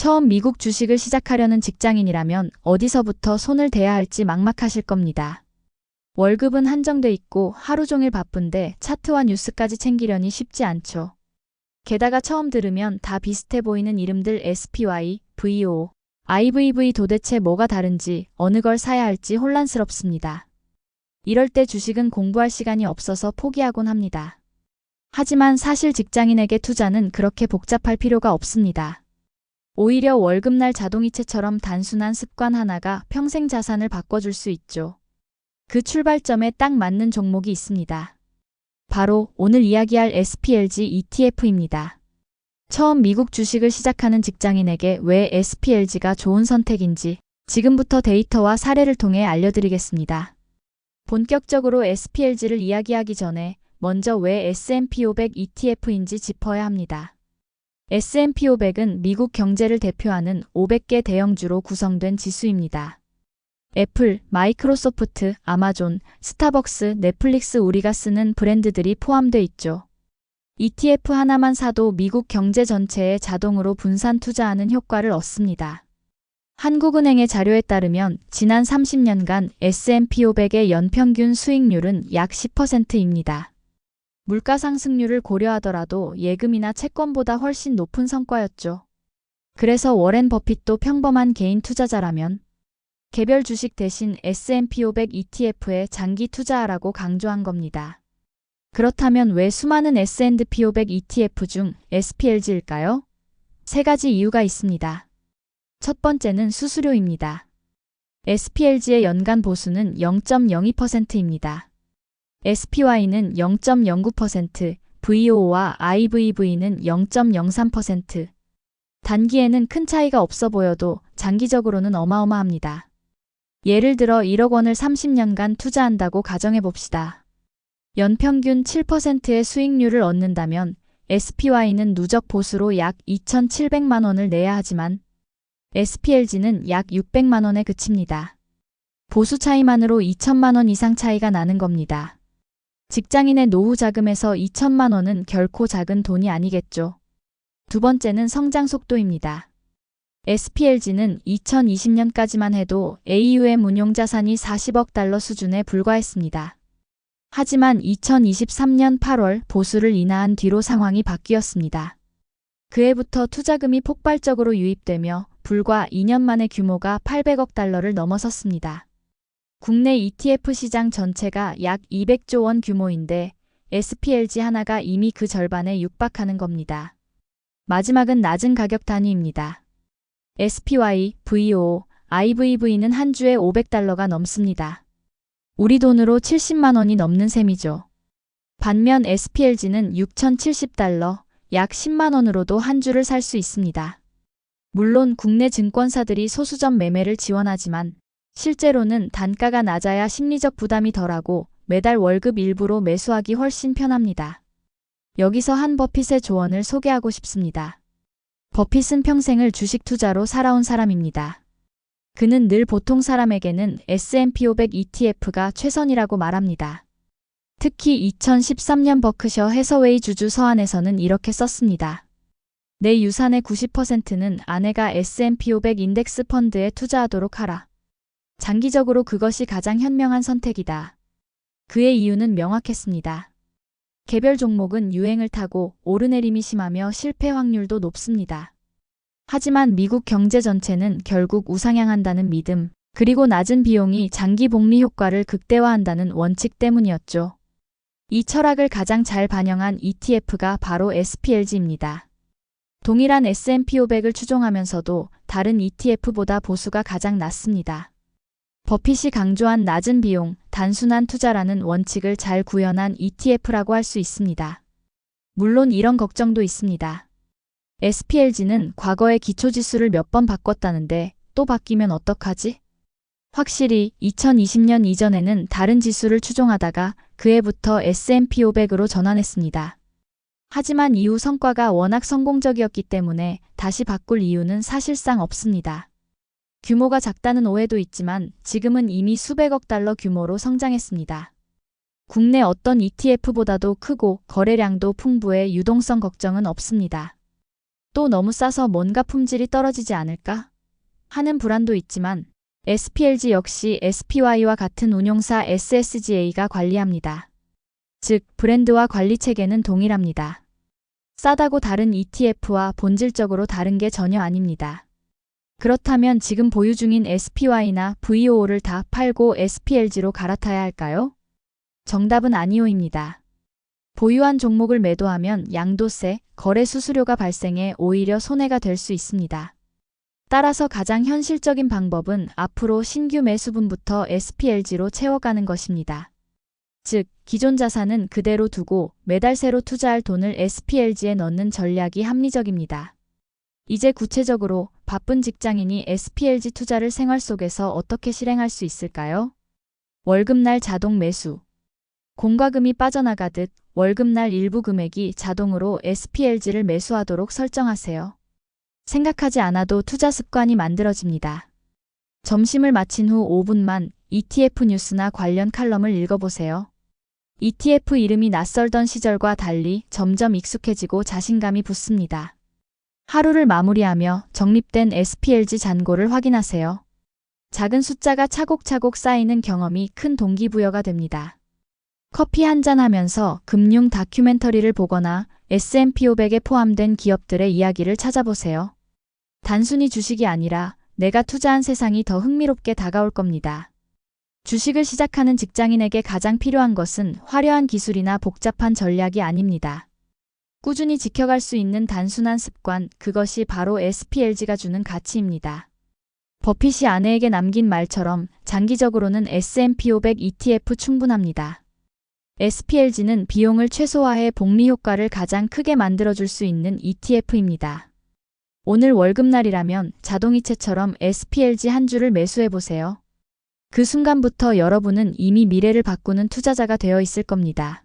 처음 미국 주식을 시작하려는 직장인이라면 어디서부터 손을 대야 할지 막막하실 겁니다. 월급은 한정돼 있고 하루 종일 바쁜데 차트와 뉴스까지 챙기려니 쉽지 않죠. 게다가 처음 들으면 다 비슷해 보이는 이름들 SPY, VO, IVV 도대체 뭐가 다른지 어느 걸 사야 할지 혼란스럽습니다. 이럴 때 주식은 공부할 시간이 없어서 포기하곤 합니다. 하지만 사실 직장인에게 투자는 그렇게 복잡할 필요가 없습니다. 오히려 월급날 자동이체처럼 단순한 습관 하나가 평생 자산을 바꿔줄 수 있죠. 그 출발점에 딱 맞는 종목이 있습니다. 바로 오늘 이야기할 SPLG ETF입니다. 처음 미국 주식을 시작하는 직장인에게 왜 SPLG가 좋은 선택인지 지금부터 데이터와 사례를 통해 알려드리겠습니다. 본격적으로 SPLG를 이야기하기 전에 먼저 왜 S&P 500 ETF인지 짚어야 합니다. S&P 500은 미국 경제를 대표하는 500개 대형주로 구성된 지수입니다. 애플, 마이크로소프트, 아마존, 스타벅스, 넷플릭스 우리가 쓰는 브랜드들이 포함돼 있죠. ETF 하나만 사도 미국 경제 전체에 자동으로 분산 투자하는 효과를 얻습니다. 한국은행의 자료에 따르면 지난 30년간 S&P 500의 연평균 수익률은 약 10%입니다. 물가 상승률을 고려하더라도 예금이나 채권보다 훨씬 높은 성과였죠. 그래서 워렌 버핏도 평범한 개인 투자자라면 개별 주식 대신 S&P 500 ETF에 장기 투자하라고 강조한 겁니다. 그렇다면 왜 수많은 S&P 500 ETF 중 SPLG일까요? 세 가지 이유가 있습니다. 첫 번째는 수수료입니다. SPLG의 연간 보수는 0.02%입니다. SPY는 0.09%, VO와 IVV는 0.03%. 단기에는 큰 차이가 없어 보여도 장기적으로는 어마어마합니다. 예를 들어 1억 원을 30년간 투자한다고 가정해 봅시다. 연평균 7%의 수익률을 얻는다면 SPY는 누적 보수로 약 2,700만 원을 내야 하지만 SPLG는 약 600만 원에 그칩니다. 보수 차이만으로 2천만 원 이상 차이가 나는 겁니다. 직장인의 노후 자금에서 2천만 원은 결코 작은 돈이 아니겠죠. 두 번째는 성장 속도입니다. SPLG는 2020년까지만 해도 AUM 운용 자산이 40억 달러 수준에 불과했습니다. 하지만 2023년 8월 보수를 인하한 뒤로 상황이 바뀌었습니다. 그해부터 투자금이 폭발적으로 유입되며 불과 2년 만에 규모가 800억 달러를 넘어섰습니다. 국내 ETF 시장 전체가 약 200조 원 규모인데 SPLG 하나가 이미 그 절반에 육박하는 겁니다. 마지막은 낮은 가격 단위입니다. SPY, VO, IVV는 한 주에 500달러가 넘습니다. 우리 돈으로 70만 원이 넘는 셈이죠. 반면 SPLG는 6,070달러, 약 10만 원으로도 한 주를 살 수 있습니다. 물론 국내 증권사들이 소수점 매매를 지원하지만 실제로는 단가가 낮아야 심리적 부담이 덜하고 매달 월급 일부로 매수하기 훨씬 편합니다. 여기서 한 버핏의 조언을 소개하고 싶습니다. 버핏은 평생을 주식 투자로 살아온 사람입니다. 그는 늘 보통 사람에게는 S&P 500 ETF가 최선이라고 말합니다. 특히 2013년 버크셔 해서웨이 주주 서한에서는 이렇게 썼습니다. 내 유산의 90%는 아내가 S&P 500 인덱스 펀드에 투자하도록 하라. 장기적으로 그것이 가장 현명한 선택이다. 그의 이유는 명확했습니다. 개별 종목은 유행을 타고 오르내림이 심하며 실패 확률도 높습니다. 하지만 미국 경제 전체는 결국 우상향한다는 믿음, 그리고 낮은 비용이 장기 복리 효과를 극대화한다는 원칙 때문이었죠. 이 철학을 가장 잘 반영한 ETF가 바로 SPLG입니다. 동일한 S&P 500을 추종하면서도 다른 ETF보다 보수가 가장 낮습니다. 버핏이 강조한 낮은 비용, 단순한 투자라는 원칙을 잘 구현한 ETF라고 할 수 있습니다. 물론 이런 걱정도 있습니다. SPLG는 과거의 기초지수를 몇 번 바꿨다는데 또 바뀌면 어떡하지? 확실히 2020년 이전에는 다른 지수를 추종하다가 그해부터 S&P 500으로 전환했습니다. 하지만 이후 성과가 워낙 성공적이었기 때문에 다시 바꿀 이유는 사실상 없습니다. 규모가 작다는 오해도 있지만 지금은 이미 수백억 달러 규모로 성장했습니다. 국내 어떤 ETF보다도 크고 거래량도 풍부해 유동성 걱정은 없습니다. 또 너무 싸서 뭔가 품질이 떨어지지 않을까? 하는 불안도 있지만 SPLG 역시 SPY와 같은 운용사 SSGA가 관리합니다. 즉, 브랜드와 관리 체계는 동일합니다. 싸다고 다른 ETF와 본질적으로 다른 게 전혀 아닙니다. 그렇다면 지금 보유 중인 SPY나 VO를 다 팔고 SPLG로 갈아타야 할까요? 정답은 아니오입니다. 보유한 종목을 매도하면 양도세, 거래 수수료가 발생해 오히려 손해가 될 수 있습니다. 따라서 가장 현실적인 방법은 앞으로 신규 매수분부터 SPLG로 채워가는 것입니다. 즉, 기존 자산은 그대로 두고 매달 새로 투자할 돈을 SPLG에 넣는 전략이 합리적입니다. 이제 구체적으로 바쁜 직장인이 SPLG 투자를 생활 속에서 어떻게 실행할 수 있을까요? 월급날 자동 매수. 공과금이 빠져나가듯 월급날 일부 금액이 자동으로 SPLG를 매수하도록 설정하세요. 생각하지 않아도 투자 습관이 만들어집니다. 점심을 마친 후 5분만 ETF 뉴스나 관련 칼럼을 읽어보세요. ETF 이름이 낯설던 시절과 달리 점점 익숙해지고 자신감이 붙습니다. 하루를 마무리하며 정립된 SPLG 잔고를 확인하세요. 작은 숫자가 차곡차곡 쌓이는 경험이 큰 동기부여가 됩니다. 커피 한 잔 하면서 금융 다큐멘터리를 보거나 S&P 500에 포함된 기업들의 이야기를 찾아보세요. 단순히 주식이 아니라 내가 투자한 세상이 더 흥미롭게 다가올 겁니다. 주식을 시작하는 직장인에게 가장 필요한 것은 화려한 기술이나 복잡한 전략이 아닙니다. 꾸준히 지켜갈 수 있는 단순한 습관, 그것이 바로 SPLG가 주는 가치입니다. 버핏이 아내에게 남긴 말처럼 장기적으로는 S&P 500 ETF 충분합니다. SPLG는 비용을 최소화해 복리 효과를 가장 크게 만들어줄 수 있는 ETF입니다. 오늘 월급날이라면 자동이체처럼 SPLG 한 주를 매수해보세요. 그 순간부터 여러분은 이미 미래를 바꾸는 투자자가 되어 있을 겁니다.